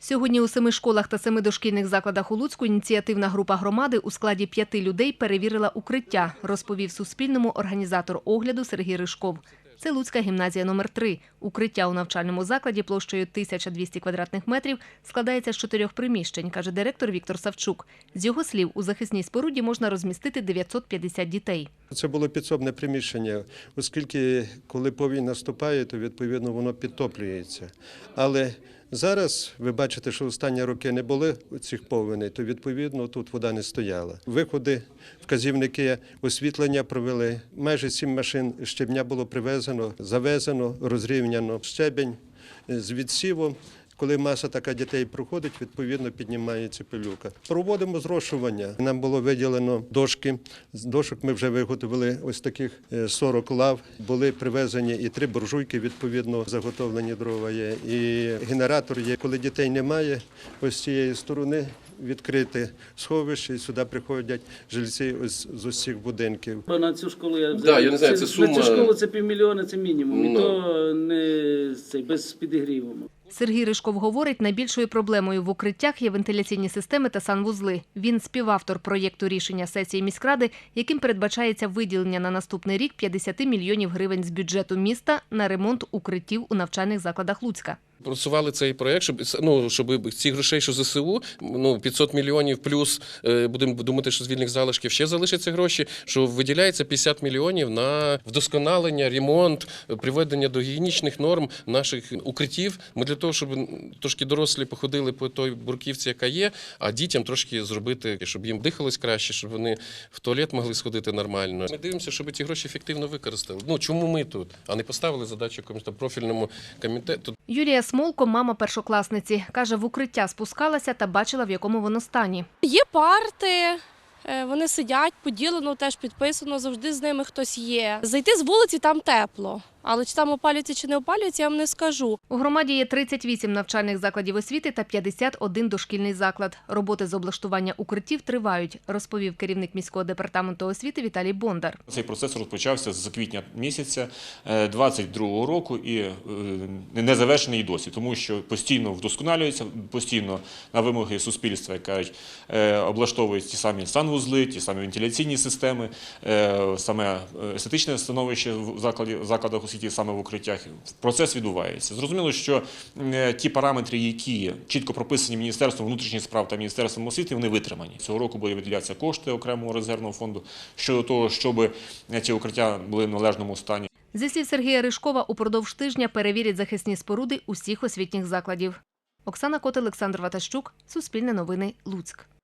Сьогодні у семи школах та семи дошкільних закладах у Луцьку ініціативна група громади у складі п'яти людей перевірила укриття, розповів Суспільному організатор огляду Сергій Ришков. Це Луцька гімназія номер 3 Укриття у навчальному закладі площею 1200 квадратних метрів складається з чотирьох приміщень, каже директор Віктор Савчук. З його слів, у захисній споруді можна розмістити 950 дітей. Це було підсобне приміщення, оскільки коли повінь наступає, то відповідно воно підтоплюється. Але зараз ви бачите, що останні роки не були цих повеней, то відповідно тут вода не стояла. Виходи, вказівники освітлення провели. Майже сім машин щебня було привезено, завезено, розрівняно. Щебень з відсівом. Коли маса така дітей проходить, відповідно піднімається пилюка. Проводимо зрошування. Нам було виділено дошки. З дошок ми вже виготовили ось таких е, 40 лав. Були привезені і три буржуйки, відповідно, заготовлені дрова є. І генератор є. Коли дітей немає, ось з цієї сторони відкрите сховище, і сюди приходять жильці ось з усіх будинків. На цю школу я Да, я не знаю, це На сума- цю школу це півмільйона, це мінімум. І Ну. то не це без підігріву. Сергій Ришков говорить, найбільшою проблемою в укриттях є вентиляційні системи та санвузли. Він співавтор проєкту рішення сесії міськради, яким передбачається виділення на наступний рік 50 мільйонів гривень з бюджету міста на ремонт укриттів у навчальних закладах Луцька. Просували цей проект, щоб ну щоб ці грошей, що ЗСУ, ну 500 мільйонів плюс е, будемо думати, що з вільних залишків ще залишаться гроші. Що виділяється 50 мільйонів на вдосконалення, ремонт, приведення до гігієнічних норм наших укриттів. Ми для того, щоб трошки дорослі походили по той бурківці, яка є, а дітям трошки зробити, щоб їм дихалось краще, щоб вони в туалет могли сходити нормально. Ми дивимося, щоб ці гроші ефективно використали. Ну чому ми тут, а не поставили задачу якомусь там профільному комітету. Юлія Смолко, мама першокласниці, каже, в укриття спускалася та бачила, в якому воно стані. Є парти, е, вони сидять, поділено, теж підписано, завжди з ними хтось є. Зайти з вулиці там тепло, але чи там опалюється чи не опалюється, я вам не скажу. У громаді є 38 навчальних закладів освіти та 51 дошкільний заклад. Роботи з облаштування укриттів тривають, розповів керівник міського департаменту освіти Віталій Бондар. Цей процес розпочався з квітня місяця 22 року і е, не завершений досі, тому що постійно вдосконалюється, постійно на вимоги суспільства, як кажуть, е, облаштовують ті самі санвузли, ті самі вентиляційні системи, е, саме е, естетичне становище в закладі закладах освіти, саме в укриттях. Процес відбувається. Зрозуміло, що е, ті параметри, які чітко прописані Міністерством внутрішніх справ та Міністерством освіти, вони витримані. Цього року буде виділятися кошти окремого резервного фонду щодо того, щоб ці укриття були в належному стані. Зі слів Сергія Ришкова, упродовж тижня перевірять захисні споруди усіх освітніх закладів. Оксана Кот, Олександр Ватащук, Суспільне новини, Луцьк.